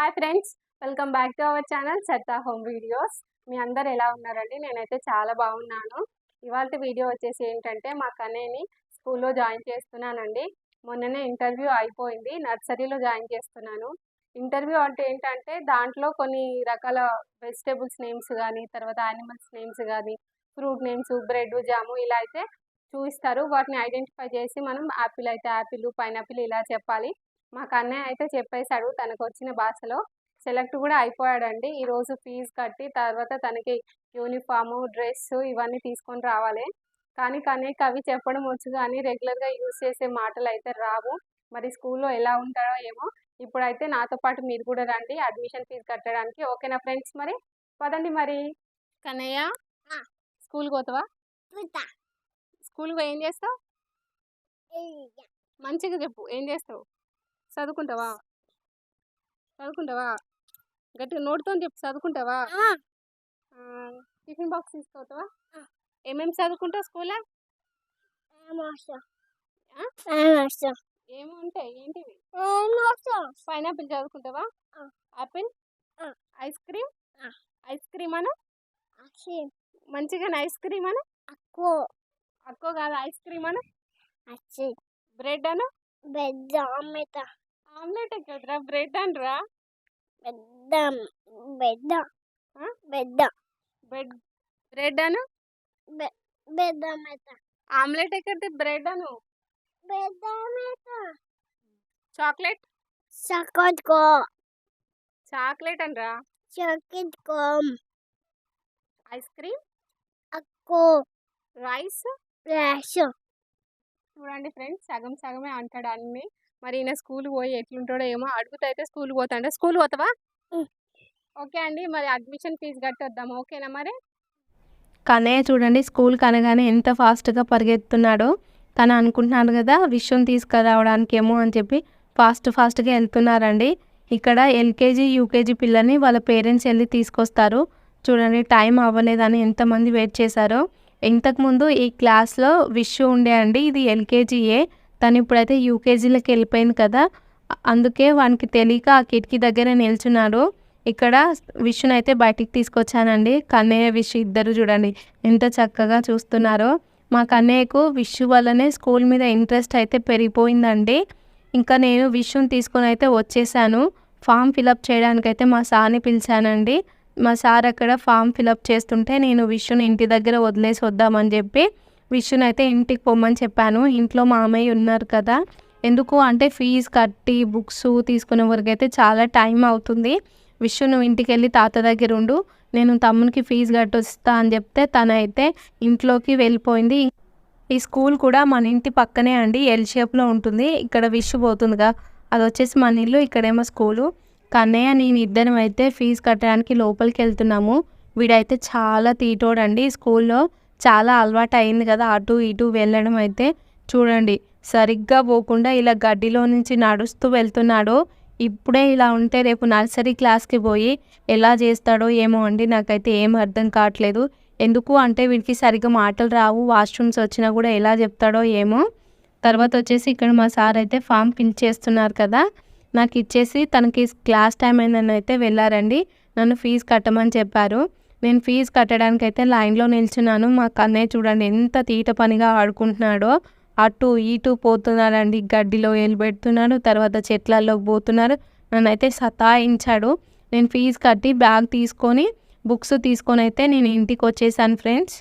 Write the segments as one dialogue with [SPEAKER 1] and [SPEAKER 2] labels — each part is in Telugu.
[SPEAKER 1] Hi friends welcome back to our channel Satta home videos మీ అందరు ఎలా ఉన్నారండి? నేనైతే చాలా బాగున్నాను. ఇవాళ వీడియో వచ్చేసి ఏంటంటే మా కన్నయ్యని స్కూల్లో జాయిన్ చేస్తున్నానండి. మొన్ననే ఇంటర్వ్యూ అయిపోయింది నర్సరీలో జాయిన్ చేస్తున్నాను. ఇంటర్వ్యూ అంటే ఏంటంటే దాంట్లో కొన్ని రకాల వెజిటేబుల్స్ నేమ్స్ కానీ తర్వాత యానిమల్స్ నేమ్స్ కానీ ఫ్రూట్ నేమ్స్ బ్రెడ్ జాము ఇలా అయితే చూపిస్తారు. వాటిని ఐడెంటిఫై చేసి మనం యాపిల్ అయితే యాపిల్ పైనాపిల్ ఇలా చెప్పాలి. మా కన్నయ్య అయితే చెప్పేశాడు తనకు వచ్చిన భాషలో. సెలెక్ట్ కూడా అయిపోయాడండి. ఈరోజు ఫీజు కట్టి తర్వాత తనకి యూనిఫాము డ్రెస్ ఇవన్నీ తీసుకొని రావాలి. కానీ కన్నయ్యకి అవి చెప్పడం వచ్చు కానీ రెగ్యులర్గా యూజ్ చేసే మాటలు అయితే రావు. మరి స్కూల్లో ఎలా ఉంటాడో ఏమో. ఇప్పుడైతే నాతో పాటు మీరు కూడా రండి. అడ్మిషన్ ఫీజు కట్టడానికి. ఓకేనా ఫ్రెండ్స్ మరి? పదండి మరి. కన్నయ్య?
[SPEAKER 2] ఆ.
[SPEAKER 1] స్కూల్కి పోతావా? స్కూల్కి ఏం చేస్తావు. మంచిగా చెప్పు. ఏం చేస్తావు? చదువుకుంటావా? చదువుకుంటావా? గట్టిగా నోటితో చెప్పు చదువుకుంటావా? టిఫిన్ బాక్స్ తీసుకొస్తావా
[SPEAKER 2] ఆ.
[SPEAKER 1] ఏమేమి చదువుకుంటావు స్కూల్లో?
[SPEAKER 2] ఏమవసరం?
[SPEAKER 1] ఆ?
[SPEAKER 2] ఏమవసరం?
[SPEAKER 1] ఏమి ఉంటాయి? ఏంటివి? Pineapple చదువుకుంటావా. Apple. Ice cream. Ice cream అను? మంచిగా ఐస్ క్రీమ్ అను?
[SPEAKER 2] అక్కో,
[SPEAKER 1] అక్కో కాదు ఐస్ క్రీమ్ అను? బ్రెడ్ అను?
[SPEAKER 2] పెద్ద ఆమెత,
[SPEAKER 1] ఆమ్లెట్ ఎక్కడరా బ్రెడ్ అనరా?
[SPEAKER 2] పెద్ద పెద్ద? పెద్ద
[SPEAKER 1] బ్రెడ్ బ్రెడ్ అను?
[SPEAKER 2] పెద్ద ఆమెత,
[SPEAKER 1] ఆమ్లెట్ ఎక్కడితే బ్రెడ్ అను?
[SPEAKER 2] పెద్ద ఆమెత.
[SPEAKER 1] చాక్లెట్?
[SPEAKER 2] చక్కట్టుకో,
[SPEAKER 1] చాక్లెట్ అనరా?
[SPEAKER 2] చక్కట్టుకో,
[SPEAKER 1] ఐస్ క్రీమ్?
[SPEAKER 2] అక్కో,
[SPEAKER 1] రైస్?
[SPEAKER 2] ఫ్లాష్,
[SPEAKER 1] చూడండి ఫ్రెండ్స్ సగం సగమే అంటాడు అన్ని. మరి ఈయన స్కూల్ పోయి ఎట్లుంటాడో ఏమో అడుగుతా అయితే స్కూల్ పోతాంటే స్కూల్ పోతావా. ఓకే అండి మరి అడ్మిషన్ ఫీజు కట్టొద్దాం ఓకేనా మరి?
[SPEAKER 3] కన్నయ్య చూడండి స్కూల్కి అనగానే ఎంత ఫాస్ట్గా పరిగెత్తున్నాడో. తను అనుకుంటున్నాడు కదా విషయం తీసుకురావడానికి ఏమో అని చెప్పి ఫాస్ట్ ఫాస్ట్గా వెళ్తున్నారండి. ఇక్కడ ఎల్కేజీ యూకేజీ పిల్లల్ని వాళ్ళ పేరెంట్స్ వెళ్ళి తీసుకొస్తారు. చూడండి టైం అవ్వలేదని ఎంతమంది వెయిట్ చేశారో. ఇంతకుముందు ఈ క్లాస్లో విషు ఉండే అండి ఇది ఎల్కేజీయే. తను ఇప్పుడైతే యూకేజీలోకి వెళ్ళిపోయింది కదా అందుకే వానికి తెలియక ఆ కిటికీ దగ్గర నిల్చున్నాడు. ఇక్కడ విష్ణుని అయితే బయటికి తీసుకొచ్చానండి. కన్నయ్య విషు ఇద్దరు చూడండి ఎంత చక్కగా చూస్తున్నారో. మా కన్నయ్యకు విషు వల్లనే స్కూల్ మీద ఇంట్రెస్ట్ అయితే పెరిగిపోయిందండి. ఇంకా నేను విషుని తీసుకొని అయితే వచ్చేసాను. ఫామ్ ఫిలప్ చేయడానికైతే మా సార్ని పిలిచానండి. మా సార్ అక్కడ ఫామ్ ఫిలప్ చేస్తుంటే నేను విషుని ఇంటి దగ్గర వదిలేసి వద్దామని చెప్పి విషుని అయితే ఇంటికి పొమ్మని చెప్పాను. ఇంట్లో మామయ్య ఉన్నారు కదా. ఎందుకు? అంటే ఫీజు కట్టి బుక్స్ తీసుకునే వరకు అయితే చాలా టైం అవుతుంది. విషు నువ్వు ఇంటికి వెళ్ళి తాత దగ్గర ఉండు. నేను తమ్మునికి ఫీజు కట్టొస్తా అని చెప్తే తనైతే ఇంట్లోకి వెళ్ళిపోయింది. ఈ స్కూల్ కూడా మన ఇంటి పక్కనే అండి. ఎల్ షేప్లో ఉంటుంది. ఇక్కడ విష్ పోతుందిగా. అది వచ్చేసి మన ఇల్లు ఇక్కడేమో స్కూలు. కన్నయ్య నేను ఇద్దరం అయితే ఫీజు కట్టడానికి లోపలికి వెళ్తున్నాము. వీడైతే చాలా తీటోడండి స్కూల్లో. చాలా అలవాటు అయింది కదా అటు ఇటు వెళ్ళడం అయితే. చూడండి సరిగ్గా పోకుండా ఇలా గడ్డిలో నుంచి నడుస్తూ వెళ్తున్నాడు. ఇప్పుడే ఇలా ఉంటే రేపు నర్సరీ క్లాస్కి పోయి ఎలా చేస్తాడో ఏమో అండి నాకైతే ఏం అర్థం కావట్లేదు. ఎందుకు అంటే వీడికి సరిగ్గా మాటలు రావు వాష్రూమ్స్ వచ్చినా కూడా ఎలా చెప్తాడో ఏమో. తర్వాత వచ్చేసి ఇక్కడ మా సార్ అయితే ఫామ్ ఫిల్ చేస్తున్నారు కదా. నాకు ఇచ్చేసి తనకి క్లాస్ టైం అయిందని అయితే వెళ్ళారండి. నన్ను ఫీజు కట్టమని చెప్పారు. నేను ఫీజు కట్టడానికి అయితే లైన్లో నిల్చున్నాను. మా కన్నయ్య చూడండి ఎంత తీట పనిగా ఆడుకుంటున్నాడో. అటు ఇటు పోతున్నాడండి. గడ్డిలో వేలు పెడుతున్నాడు. తర్వాత చెట్లలోకి పోతున్నారు. నన్నైతే సతాయించాడు. నేను ఫీజు కట్టి బ్యాగ్ తీసుకొని బుక్స్ తీసుకొని అయితే నేను ఇంటికి వచ్చేసాను ఫ్రెండ్స్.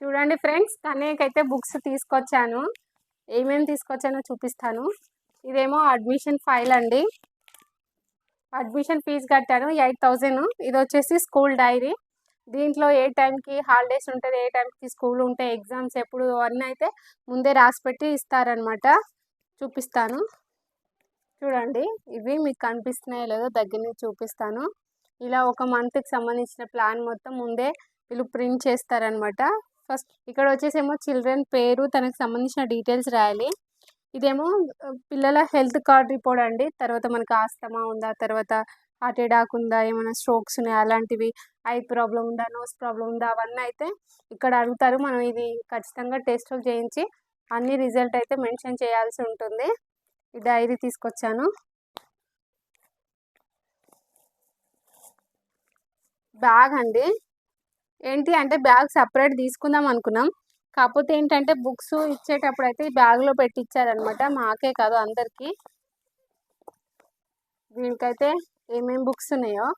[SPEAKER 1] చూడండి ఫ్రెండ్స్ కన్నయ్యకైతే అయితే బుక్స్ తీసుకొచ్చాను. ఏమేమి తీసుకొచ్చానో చూపిస్తాను. ఇదేమో అడ్మిషన్ ఫైల్ అండి. అడ్మిషన్ ఫీజు కట్టాను ఎయిట్ థౌజండ్. ఇది వచ్చేసి స్కూల్ డైరీ. దీంట్లో ఏ టైంకి హాలిడేస్ ఉంటుంది ఏ టైంకి స్కూల్ ఉంటే ఎగ్జామ్స్ ఎప్పుడు అన్నీ అయితే ముందే రాసి పెట్టి ఇస్తారనమాట చూపిస్తాను. చూడండి ఇవి మీకు కనిపిస్తున్నాయో లేదో దగ్గర నుంచి చూపిస్తాను. ఇలా ఒక మంత్కి సంబంధించిన ప్లాన్ మొత్తం ముందే వీళ్ళు ప్రింట్ చేస్తారనమాట ఫస్ట్ ఇక్కడ వచ్చేసేమో చిల్డ్రన్ పేరు తనకు సంబంధించిన డీటెయిల్స్ రాయాలి. ఇదేమో పిల్లల హెల్త్ కార్డ్ రిపోర్ట్ అండి. తర్వాత మనకు ఆస్తమా ఉందా తర్వాత అటాక్ ఉందా ఏమైనా స్ట్రోక్స్ ఉన్నాయా అలాంటివి ఐ ప్రాబ్లం ఉందా నోస్ ప్రాబ్లం ఉందా అవన్నీ అయితే ఇక్కడ అడుగుతారు. మనం ఇది ఖచ్చితంగా టెస్టులు చేయించి అన్ని రిజల్ట్ అయితే మెన్షన్ చేయాల్సి ఉంటుంది. ఈ డైరీ తీసుకొచ్చాను. బ్యాగ్ అండి. ఏంటి అంటే బ్యాగ్ సపరేట్ తీసుకుందాం అనుకున్నాం. కాకపోతే ఏంటంటే బుక్స్ ఇచ్చేటప్పుడు అయితే ఈ బ్యాగ్లో పెట్టి ఇచ్చారనమాట మాకే కాదు అందరికీ. దీనికైతే ఏమేమి బుక్స్ ఉన్నాయో?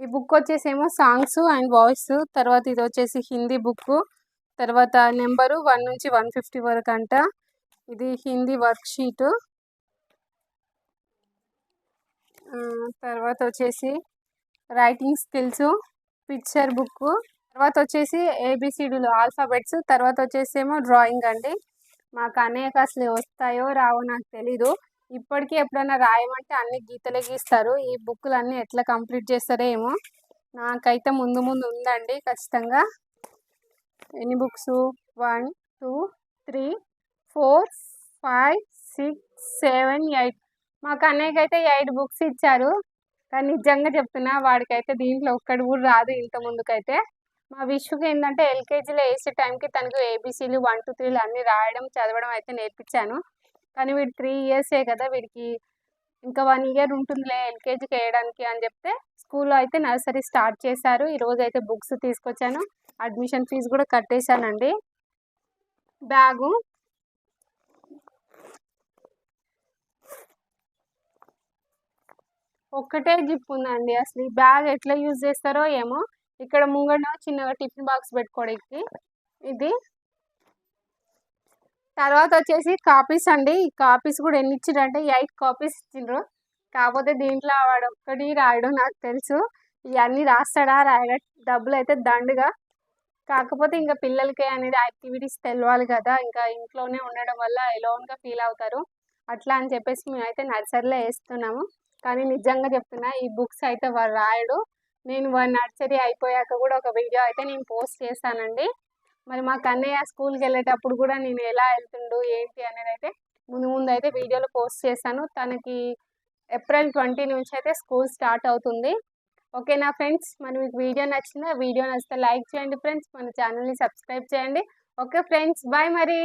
[SPEAKER 1] ఈ బుక్ వచ్చేసి ఏమో సాంగ్స్ అండ్ వాయిస్ తర్వాత ఇది వచ్చేసి హిందీ బుక్ తర్వాత నెంబరు వన్ నుంచి వన్ ఫిఫ్టీ వరకు అంట ఇది హిందీ వర్క్ షీటు తర్వాత వచ్చేసి రైటింగ్ స్కిల్స్ పిక్చర్ బుక్ తర్వాత వచ్చేసి ఏబిసిడీలు ఆల్ఫాబెట్స్ తర్వాత వచ్చేసి ఏమో డ్రాయింగ్ అండి. మాకు అనేక అసలు వస్తాయో రావో నాకు తెలీదు. ఇప్పటికీ ఎప్పుడైనా రాయమంటే అన్ని గీతలే గీస్తారు. ఈ బుక్లు అన్నీ ఎట్లా కంప్లీట్ చేస్తారో ఏమో నాకైతే ముందు ముందు ఉందండి ఖచ్చితంగా. ఎన్ని books? One two three four five six seven eight. మాకు అన్నయ్యకి అయితే ఎయిట్ బుక్స్ ఇచ్చారు. కానీ నిజంగా చెప్తున్నా వాడికైతే దీంట్లో ఒక్కటి కూడా రాదు ఇంత ముందుకైతే. మా విశ్వకి ఏంటంటే ఎల్కేజీలో వేసే టైంకి తనకు ఏబీసీలు వన్ టూ త్రీలు అన్నీ రాయడం చదవడం అయితే నేర్పించాను. కానీ వీడు త్రీ ఇయర్సే కదా వీడికి. ఇంకా వన్ ఇయర్ ఉంటుందిలే ఎల్కేజీకి వేయడానికి అని చెప్తే స్కూల్లో అయితే నర్సరీ స్టార్ట్ చేశారు. ఈరోజు అయితే బుక్స్ తీసుకొచ్చాను. అడ్మిషన్ ఫీజు కూడా కట్టేశానండి. బ్యాగు. ఒక్కటే జిప్ ఉందండి అసలు. ఈ బ్యాగ్ ఎట్లా యూజ్ చేస్తారో ఏమో. ఇక్కడ ముంగట చిన్నగా టిఫిన్ బాక్స్ పెట్టుకోవడానికి. ఇది. తర్వాత వచ్చేసి కాపీస్ అండి. ఈ కాపీస్ కూడా ఎన్ని ఇచ్చిండ్రంటే ఎయిట్ కాపీస్ ఇచ్చిండ్రు కాకపోతే దీంట్లో వాడు ఒక్కటి రాయడం నాకు తెలుసు. ఇవన్నీ రాస్తాడా రాయడా? డబ్బులు అయితే దండుగా. కాకపోతే ఇంకా పిల్లలకి అనేది యాక్టివిటీస్ తెలవాలి కదా. ఇంకా ఇంట్లోనే ఉండడం వల్ల ఎలోన్గా ఫీల్ అవుతారు. అట్లా అని చెప్పేసి మేమైతే నర్సరీలో వేస్తున్నాము. కానీ నిజంగా చెప్తున్నా ఈ బుక్స్ అయితే వాడు రాయడు. నేను వాడి నర్సరీ అయిపోయాక కూడా ఒక వీడియో అయితే నేను పోస్ట్ చేశానండి మరి మా కన్నయ్య స్కూల్కి వెళ్ళేటప్పుడు కూడా నేను ఎలా వెళ్తుండు ఏంటి అనేది అయితే ముందు ముందు అయితే వీడియోలో పోస్ట్ చేశాను. తనకి ఏప్రిల్ ట్వంటీ నుంచి అయితే స్కూల్ స్టార్ట్ అవుతుంది. ఓకేనా ఫ్రెండ్స్? మరి మీకు వీడియో నచ్చిందా? వీడియో నచ్చితే లైక్ చేయండి ఫ్రెండ్స్. మన ఛానల్ని సబ్స్క్రైబ్ చేయండి. ఓకే ఫ్రెండ్స్ బాయ్ మరి.